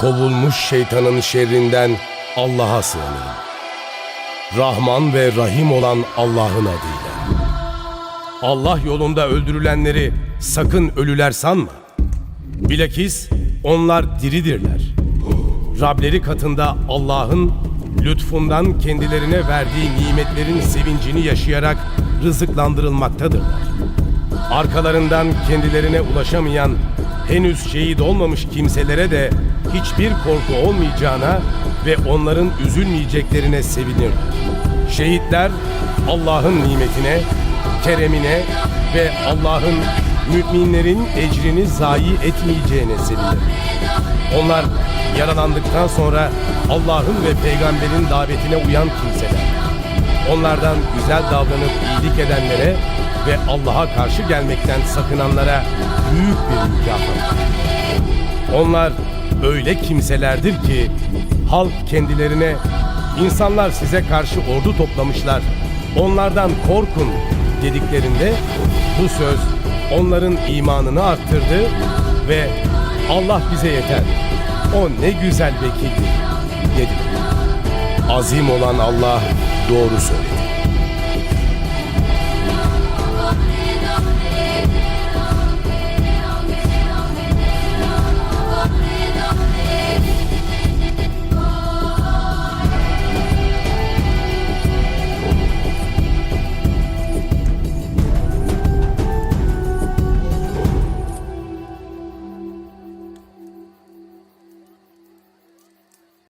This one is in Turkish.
Kovulmuş şeytanın şerrinden Allah'a sığınırım. Rahman ve Rahim olan Allah'ın adıyla. Allah yolunda öldürülenleri sakın ölüler sanma. Bilakis onlar diridirler. Rableri katında Allah'ın lütfundan kendilerine verdiği nimetlerin sevincini yaşayarak rızıklandırılmaktadırlar. Arkalarından kendilerine ulaşamayan, henüz şehit olmamış kimselere de hiçbir korku olmayacağına ve onların üzülmeyeceklerine sevinirler. Şehitler Allah'ın nimetine, keremine ve Allah'ın müminlerin ecrini zayi etmeyeceğine sevinir. Onlar yaralandıktan sonra Allah'ın ve peygamberin davetine uyan kimseler. Onlardan güzel davranıp iyilik edenlere ve Allah'a karşı gelmekten sakınanlara büyük bir mükafat. Onlar öyle kimselerdir ki halk kendilerine insanlar size karşı ordu toplamışlar. Onlardan korkun dediklerinde bu söz onların imanını arttırdı ve Allah bize yeter. O ne güzel vekildir dedi. Azim olan Allah doğru söylüyor.